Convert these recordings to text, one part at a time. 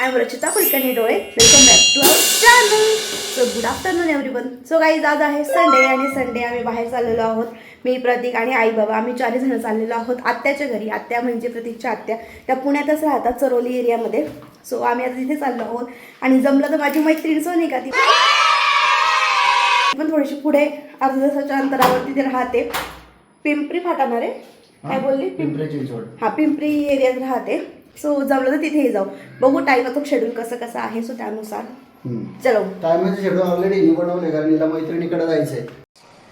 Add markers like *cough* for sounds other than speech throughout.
I M Rachita Kulkarni Dole welcome back to our channel so good afternoon everyone so guys आज आहे Sunday आणि Sunday आम्ही बाहेर चाललेलो आहोत. मी प्रतीक आणि आई बाबा आम्ही चारही जण चाललेलो आहोत आत्याच्या घरी. आत्या म्हणजे प्रतीकच्या आत्या. त्या पुण्यातच राहतात चरोली एरियामध्ये. सो आम्ही आता तिथे चाललो आहोत. आणि जमलं तर माझी मैत्रीण सोनी का ती? पण थोडीशी पुढे अर्ध्या तासाच्या अंतरावर तिथे राहते. पिंपरी फाटाणार आहे काय बोलली? पिंपरी हा पिंपरी एरियात राहते. सो जमलं तर तिथेही जाऊ. बघू टाईम तो शेड्यूल कसं कसं आहे सो त्यानुसार चलो. टायमाचं शेड्यूल ऑलरेडी ही बनवले कारण हिला मैत्रिणीकडे जायचंय.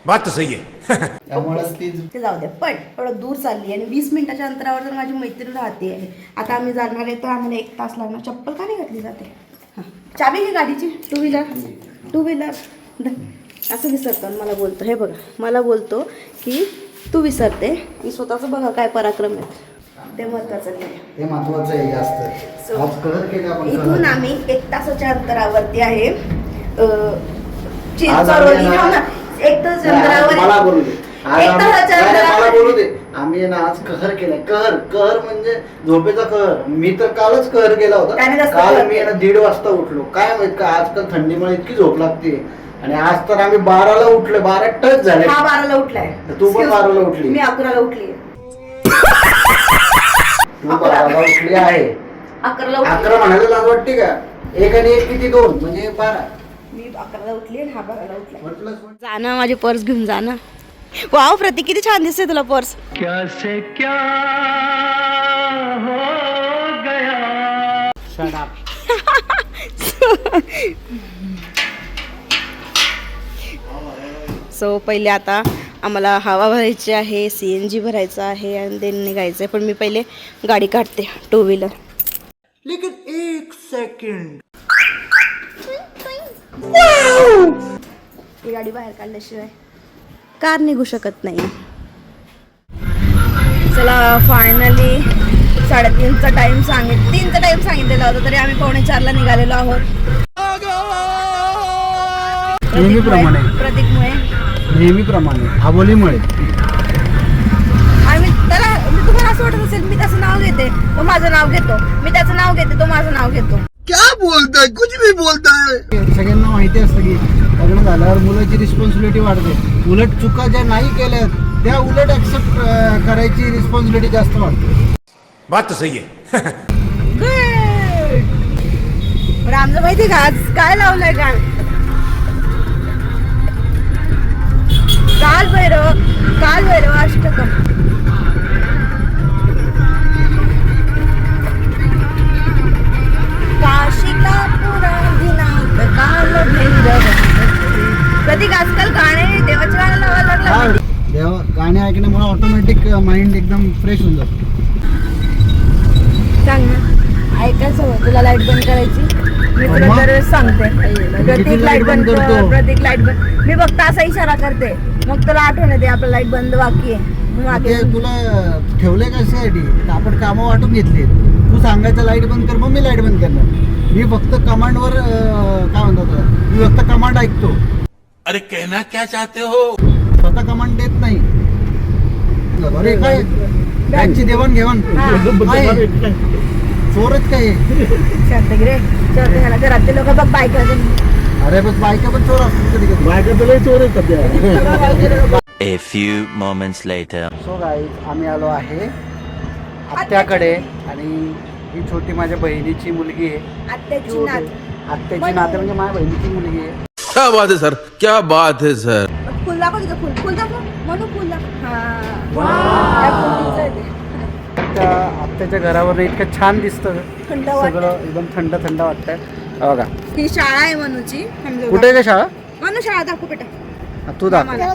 बात सही है *laughs* त्यामुळेच ती ते जाऊ दे पण थोडं दूर चालली आणि वीस मिनिटाच्या अंतरावर तर माझी मैत्रीण राहते. आहे आता आम्ही जाणार आहे तर आम्हाला एक तास लागणार. चप्पल का नाही घातली जाते? हां. चाबी घे गाडीची टू व्हीलर टू व्हीलर असं विसरतो आणि मला बोलतो. हे बघा मला बोलतो की तू विसरते. मी स्वतःचं बघा काय पराक्रम आहे. ते महत्वाचं नाही. हे महत्वाचं आहे जास्त. So, आज कलर केले आपण इथून. आम्ही एक तासाच्या अंतरावरती आहे. ना-. एक तास अंतरावर मला बोलू दे. आज एक आम्ही- तासाच्या नाही, नाही, मला अंतरावर बोलू दे. आम्ही आहे ना आज कहर केलाय. कहर कहर म्हणजे झोपेचा कहर. मी तर कालच कहर केला त्याने होता जास्त काल कहर मी ना केला. दीड वाजता उठलो. काय माहीत का आजकाल थंडीमुळे इतकी झोप लागते. आणि आज तर आम्ही बाराला उठलो बारा टच झाले. हा बाराला उठलाय. तू पण Excuse बाराला. उठली. मी अकराला उठली बाराला उठली आहे. अकराला अकरा उठली. म्हणायला लाज वाटते का? एक आणि एक किती दोन? म्हणजे बारा. मी अकराला उठली आणि हा बाराला उठलाय म्हटलं. जा ना माझी पर्स घेऊन जा ना. वाव प्रतीक किती छान दिसते तुला पर्स. क्या से क्या हो गया? सो *laughs* पहिले आता आम्हाला हवा भरायची आहे सी एन जी भरायचं आहे आणि देन निघायचं आहे पण मी पहिले गाडी काढते टू व्हीलर लेकिन एक सेकंड ही गाडी बाहेर काढल्याशिवाय कार निघू शकत नाही. चला फायनली साडेतीनचा टाइम सांगित तीनचा टाइम सांगितलेला होता तरी आम्ही पावणे चारला निघालेलो आहोत. नेहमीप्रमाणे. नेहमीप्रमाणे आबोलीमुळे त्याला मी तुम्हाला असं वाटत असेल मी त्याचं नाव घेते तो माझं नाव घेतो. मी त्याचं नाव घेते तो माझं नाव घेतो. सगळ्यांना माहिती असतं की लग्न झाल्यावर मुलाची रिस्पॉन्सिबिलिटी वाढते. उलट चुका ज्या नाही केल्या त्या उलट ऍक्सेप्ट करायची रिस्पॉन्सिबिलिटी जास्त वाढते. बात तो सही है बरं आमचं माहिती का? आज काय लावलंय गाण काल भैरव काल भैरव अष्टकम प्रतीक आजकाल गाणे देवाचे गाणं लावायला लागला. देवा गाणे ऐकण्यामुळे ऑटोमॅटिक माइंड एकदम फ्रेश होऊन जातं. सांग ना. ऐकायचं हवं तुला लाइट बंद करायची? मी तुला? दरवेळेस सांगते. प्रतीक light लाइट बंद बंद कर करतो? प्रतीक लाइट बंद. मी फक्त असा इशारा करते. मग तुला आठवण येते आपलं लाइट बंद बाकी आहे. मग ते तुला ठेवलंय कशासाठी आपण कामं वाटून घेतली. तू सांगायचं लाइट बंद कर मग मी लाइट बंद करणार. मी फक्त कमांडवर काय म्हणतात? मी फक्त कमांड ऐकतो. अरे कहना क्या चाहते हो? स्वतः कमांड देत नाही. अरे काय? बँकची देवाण घेवाण हा. चोरच काय आहे? शांत गिरे शांत घ्यायला घरातले लोक बघ बाईक अरे बस बायका पण चोर असतात कधी कधी. बायका तुला चोर आहेत A few moments later. So guys आम्ही आलो आहे आत्याकडे आणि ही छोटी माझ्या बहिणीची मुलगी आहे. आत्याची नात. आत्याची नाते म्हणजे माझ्या बहिणीची मुलगी आहे. क्या बात है सर क्या बात है सर फुल दाखव तुझं फुल. फुल दाखव. म्हणून फुल दाखव. हा. या फुलचं आहे ते. त्या आत्याच्या घरावर इतकं छान दिसतं. थंड वाटतं सगळं एकदम थंड थंड वाटतंय. हे बघा. ही शाळा आहे मनूची. समजा कुठे आहे का शाळा? मनू शाळा दाखव बेटा हा, तू दाखव.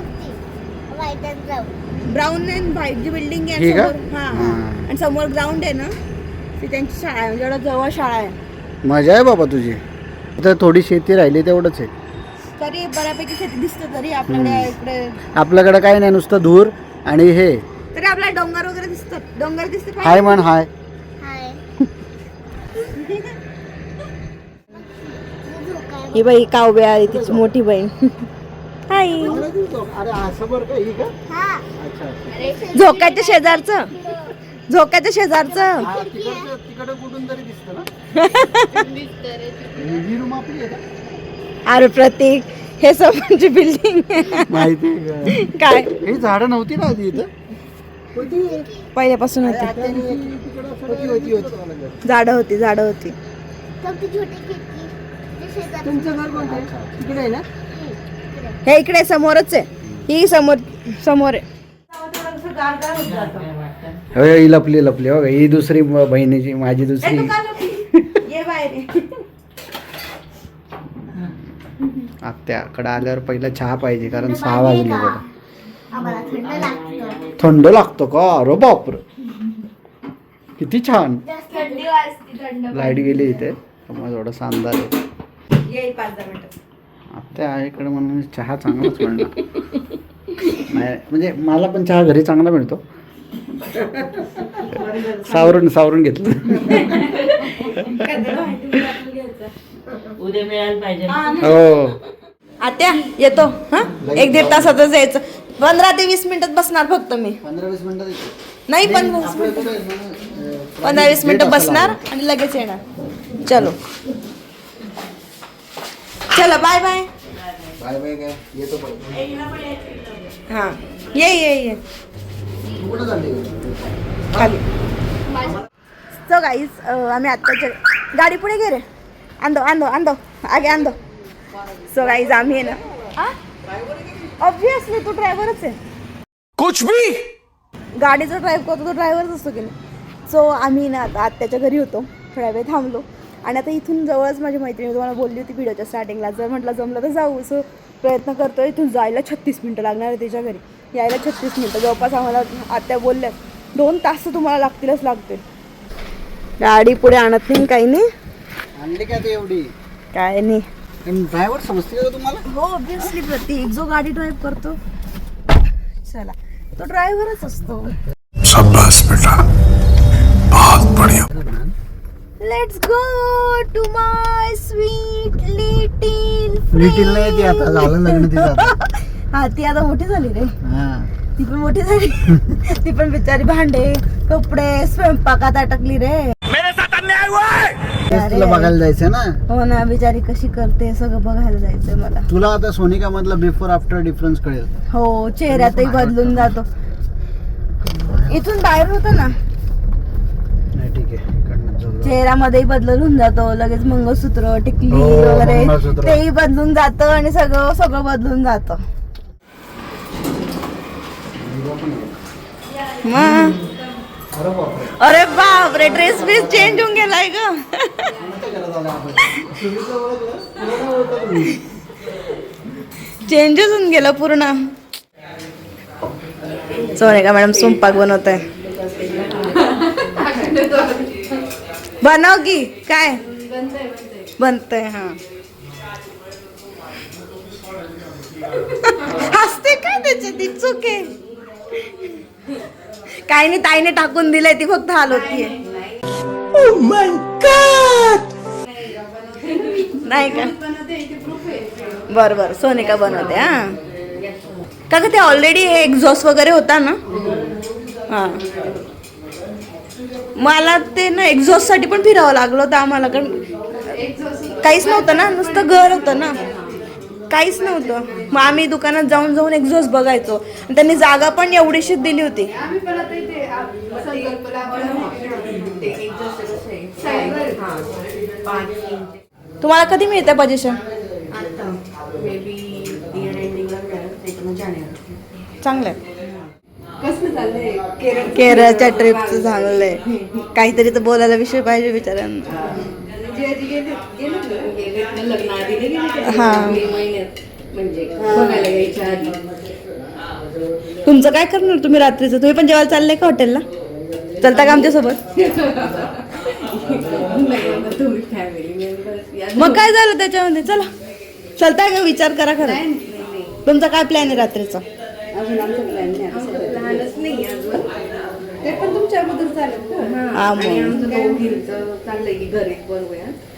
ब्राऊन अँड व्हाईट जी बिल्डिंग आहे ही का? समोर. हा हा. आणि समोर ग्राउंड आहे ना ती त्यांची शाळा आहे. म्हणजे एवढं जवळ शाळा आहे. मजा आहे बाबा तुझी. आता थोडी शेती राहिली तेवढंच आहे. तरी बऱ्यापैकी शेती दिसतं तरी आपल्याकडे इकडे. आपल्याकडे काही नाही नुसतं धूर आणि हे. तरी आपल्याला डोंगर वगैरे दिसतात. डोंगर दिसते हाय म्हण हाय. ही बाई काव्या आहे तिची मोठी बहीण. हाय अरे असं बरं का ही का? अच्छा अच्छा. झोकाच्या शेजारचं. झोक्याच्या शेजारचं. अरे प्रतीक हे समोरची बिल्डिंग माहिती? काय? ही झाडं नव्हती ना आधी इथं? पहिल्यापासून होती. तिकडं होती होती हे इकडे समोरच आहे. ही समोर समोर आहे. होय, ही लपली लपली. हो का? ही दुसरी बहिणीची माझी दुसरी. आत्याकडे आल्यावर पहिला चहा पाहिजे कारण सहा वाजले बघा. थंड लागतो. का? अरे बापर. किती छान. लाइट गेली इथे. त्यामुळे थोडासा अंदाज आहे. ये पाच दहा मिनिटं. आत्या आहे इकडे म्हणून चहा चांगलाच मिळणार. नाही म्हणजे मला पण चहा घरी चांगला मिळतो. सावरून सावरून घेतलं. उद्या मिळायला पाहिजे. हो आत्या येतो हा? एक दीड तासातच यायचं. पंधरा ते वीस मिनिटात बसणार फक्त मी. पंधरा वीस मिनिटात नाही मिनिटं पंधरा वीस मिनिटं बसणार आणि लगेच येणार. चलो. चलो बाय बाय बाय बाय काय येतो परत हा. ये ये ये. तू कुठं चालली खाली. सो गाईज आम्ही आत्ताच्या गाडी पुढे गे रे. आंदो आंदो आंदो आगे आंदो सो गाईज आम्ही आहे ना ऑब्विसली तू ड्रायव्हरच आहे. कुछ भी! गाडीचा ड्राईव्ह करतो तो ड्रायव्हरच असतो की नाही. सो आम्ही ना आता आत्याच्या घरी होतो. थोड्या वेळ थांबलो. आणि आता इथून जवळच माझी मैत्रिणी तुम्हाला बोलली होती व्हिडिओच्या स्टार्टिंगला जर म्हटलं जमलं तर जाऊ. सो प्रयत्न करतो इथून जायला छत्तीस मिनटं लागणार आहे तिच्या घरी. यायला छत्तीस मिनटं. जवळपास आम्हाला आत्या बोलल्या दोन तास तर तुम्हाला लागतीलच लागतील. गाडी पुढे आणत नाही काही नाही. आणली का ते एवढी? काय नाही. ड्रायव्हर समजते का तुम्हाला? हो ऑब्विसली प्रतीक. जो गाडी ड्राईव्ह करतो चला. तो ड्रायव्हरच असतो. बेटा. बहुत बढ़िया. Let's go to my sweet little little नाही ती आता झालं लग्न तिचं. *laughs* हा ती आता मोठी झाली रे. हा. ती पण मोठी झाली. *laughs* ती पण बिचारी भांडे कपडे स्वयंपाकात अटकली रे. तुला बघायला जायचं ना? हो ना बिचारी कशी करते सगळं बघायला जायचंय मला. तुला आता सोनिका मधला बिफोर आफ्टर डिफरन्स कळेल. हो चेहऱ्यातही बदलून जातो. इथून बाहेर होतं ना? चेहऱ्यामध्येही बदलून होऊन जातो लगेच मंगळसूत्र टिकली हो, वगैरे मंगळसूत्र. तेही बदलून जातं आणि सगळं सगळं बदलून जातं मग अरे बापरे. अरे बापरे ड्रेस बीस चेंज होऊन गेलाय ग कोणाच्या घरात आला आपण? सुनीलचं ओळखलं? तुला नाही ओळखलं तुम्ही? चेंजच होऊन गेलं पूर्ण सोनिका मॅडम स्वयंपाक बनवत आहे बनव की काय? बनतय हा. हसते काय त्याची? ती चूक आहे. काही नाही ताईने टाकून दिलंय ती फक्त हाल होतीये नाही का? बर बर. सोनिका बनवते हा. का ते ऑलरेडी हे एक्झॉस्ट वगैरे होता ना? हा. मला ते ना एक्झॉस्टसाठी पण फिरावं लागलं होतं आम्हाला कारण काहीच नव्हतं ना नुसतं घर होतं ना. काहीच नव्हतं. मग आम्ही दुकानात जाऊन जाऊन एक्झॉस्ट बघायचो. त्यांनी जागा पण एवढीशीच दिली होती. तुम्हाला कधी मिळतं पोझिशन चांगलं केरळच्या ट्रिपचं चांगलंय काहीतरी तर बोलायला विषय पाहिजे बिचाऱ्यांना हा. तुमचं काय करणार तुम्ही रात्रीचं? तुम्ही पण जेवायला चालले का हॉटेलला? चलता का आमच्यासोबत? मग काय झालं त्याच्यामध्ये? चला. चलताय का? विचार करा खरं. तुमचा काय प्लॅन आहे रात्रीचा?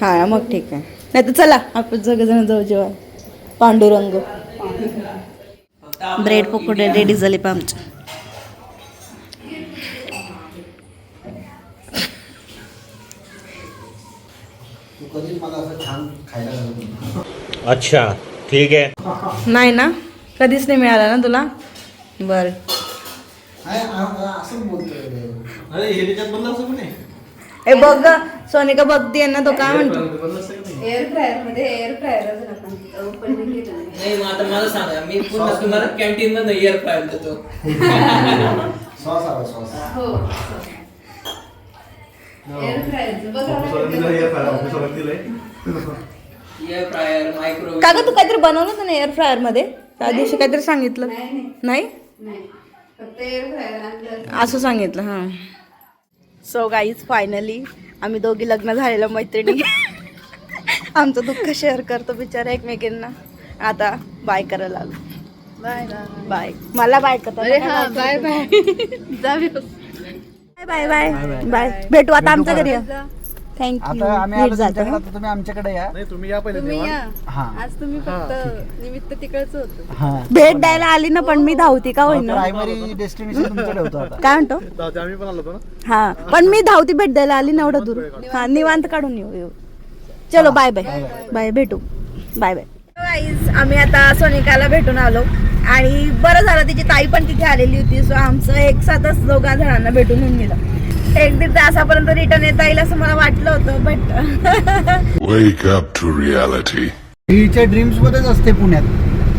हा, मग. ठीक आहे. नाही तर चला आपण सगळेजण जाऊ जेव्हा पांडुरंग. ब्रेड पकोडे रेडी झाले पण अच्छा ठीक है नाही ना? कधीच नाही मिळाला ना तुला? बरं. असं बोलतोय अरे हे त्याच्यात बनलं असं पण आहे ए बघ ग, सोनिका बघतीये ना तो काय म्हणतो? एअर फ्रायरमध्ये एअर फ्रायर नाही मग आता मला सांगा मी पुन्हा तुम्हाला कॅन्टीन मध्ये इयर फ्रायर देतो. सॉस हवा सॉस इयर फ्रायर मायक्रोवेव्ह का ग तू काहीतरी बनवलं ना एअर फ्रायरमध्ये? त्या दिवशी काहीतरी सांगितलं. नाही. असं सांगितलं हां. सो गाईज फायनली आम्ही दोघी लग्न झालेल्या मैत्रिणी. आमचं दुःख शेअर करतो बिचारा एकमेकींना. आता बाय करायला आलो. बाय बाय मला बाय करतो bye bye bye bye bye भेटू आता आमच्या घरी. थँक्यू आता आम्ही आलो जातो तुमच्याकडे हं. आता तुम्ही आमच्याकडे या. नाही तुम्ही या पहिले हा. आज तुम्ही फक्त निमित्त तिकडच होतो. हा. भेट द्यायला आली ना पण मी धावती का होईना? प्रायमरी डेस्टिनेशन तुमच्याकडे होतं आता. काय म्हणतो? हा पण मी धावती भेट द्यायला आली ना एवढं दूर. हा निवांत काढून येऊ येऊ. चलो बाय बाय बाय भेटू. बाय बाय आम्ही आता सोनिकाला भेटून आलो. आणि बरं झालं तिची ताई पण तिथे आलेली होती. सो आमचं एक साथच दोघा जणांना भेटून होऊन गेलं. एक दीड तासापर्यंत रिटर्न येता येईल असं मला वाटलं होतं but Wake up to reality. हिच्या ड्रीम्स मध्येच असते पुण्यात.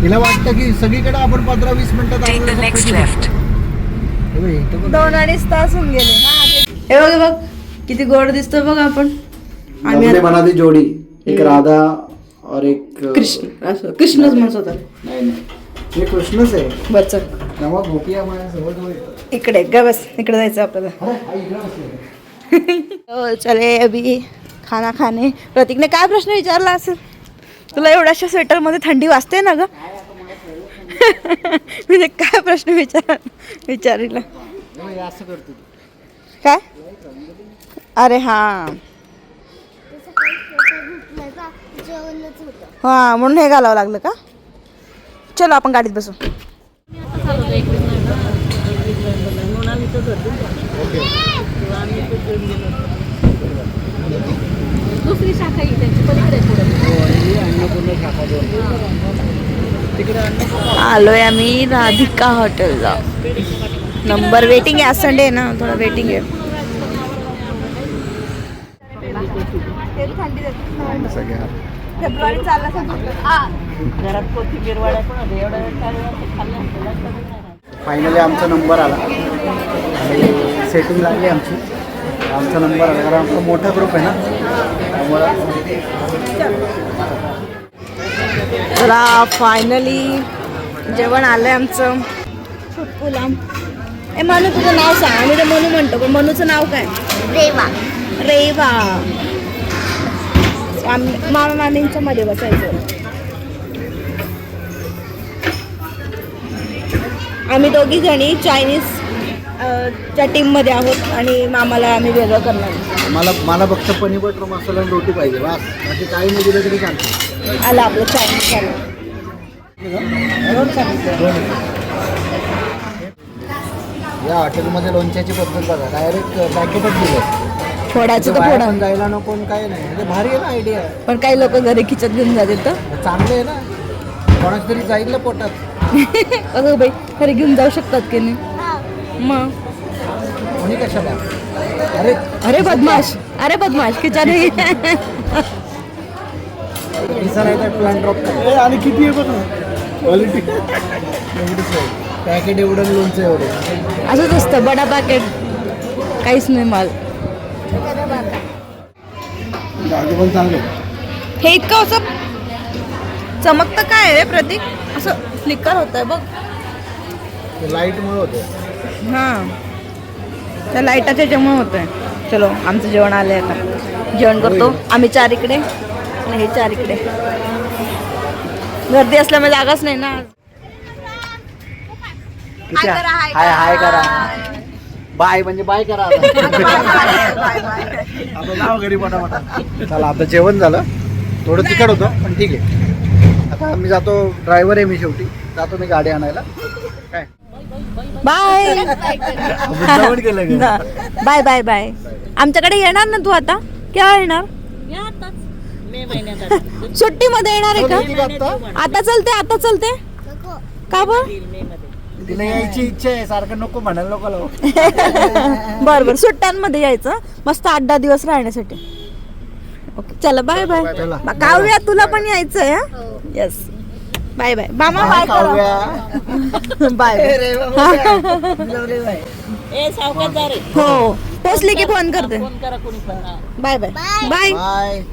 तिला वाटतं की सगळीकडे आपण पंधरा वीस मिनिटात. दोन अडीच तास होऊन गेले. हे बघ हे बघ किती गोड दिसतो बघ आपण. आम्ही जोड़ी एक राधा और एक कृष्ण असं कृष्णच म्हणत होता. नाही नाही. हे कृष्णच आहे. बरं चल तेव्हा गोपिया माझ्या जवळ जवळ येतात. इकडे ग बस इकडे जायचं आपल्याला. अरे, हा चले अभी खाना खाणे प्रतीकने काय प्रश्न विचारला असेल? तुला एवढ्याशा स्वेटरमध्ये थंडी वाजते ना ग? *laughs* म्हणजे काय प्रश्न विचार विचारिला? हे असं करतो तू. काय? अरे हा. हा म्हणून हे घालावं लागलं का? चलो आपण गाडीत बसू. दुसरी शाखा ही त्यांची पलीकडे पुढे. आलोय आम्ही राधिका हॉटेलला. नंबर वेटिंग आहे आज संडे आहे ना थोडा वेटिंग आहे. फेब्रुवारी फायनली आमचा नंबर आला. आणि सेटिंग लागली आमची. आमचा नंबर आला. कारण आमचा मोठा ग्रुप आहे ना. त्यामुळं चला फायनली जेवण आलंय आमचं. फुटफुलाम ए मनू तुझं नाव सांग. आम्ही तर मनू म्हणतो पण मनूचं नाव काय? रेवा. रेवा. मामा मामींच्या मध्ये बसायचं. आम्ही दोघी जणी चायनीज च्या टीममध्ये आहोत आणि मामाला आम्ही वेगळं करणार. मला मला फक्त पनीर बटर मसाला आणि रोटी पाहिजे बस. बाकी काही नाही दिलं तरी चालतं. आलं आपलं चायनीज आलं या हॉटेलमध्ये लोणच्याची पद्धत बघा डायरेक्ट पॅकेटच दिलं. फोडायचं तर बाहेर फोडा. जायला नको आणि काही नाही. म्हणजे भारी आहे ना आयडिया पण काही लोक घरी खिचत घेऊन जातात तर. चांगलं आहे ना. कोणाच तरी जाईल ना पोटात. *laughs* अगं बाई. खरे घेऊन जाऊ शकतात की नाही? मग? कोणी कशाला? अरे अरे बदमाश. अरे बदमाश दिसा नाही तर प्लॅन ड्रॉप आणि किती आहे बघ? क्वालिटी पॅकेट एवढं लोणचं एवढं. असंच असतं बडा पॅकेट काहीच नाही माल. हे इतकं असं चमकतं काय रे प्रतीक? असं फ्लिकर होत आहे बघ. लाईटमुळे होतं. हां. त्या लाईटाच्या जेवण होत आहे चलो आमचं जेवण आलं आता. जेवण करतो. आम्ही चार इकडे आणि हे चार इकडे. गर्दी असल्यामुळे जागाच नाही ना हाय हाय करा. बाय म्हणजे बाय करा *laughs* आता. जाऊ घरी पटापटा. चला आता जेवण झालं. थोडं तिखट होतं पण ठीक आहे. आता मी जातो ड्रायव्हर आहे मी शेवटी. जातो मी गाडी आणायला. बाय. मुद्दामून केलं का? Bye bye bye. आमच्याकडे येणार ना तू आता? केव्हा येणार? या आताच. सुट्टीमध्ये येणार आहे का? का आता? आता चलते आता चलते? का बर? तिला यायची इच्छा आहे सारखं नको म्हणायला नको लावू. *laughs* बर बर. सुट्ट्यांमध्ये यायचं. मस्त आठ दहा दिवस राहण्यासाठी. ओके चला बाय बाय. चला. काव्या तुला पण यायचंय येस बाय बाय. मामा बाय करा. बाय. *laughs* हो. पोचले की फोन करते. बाय. बाय. बाय. बाय.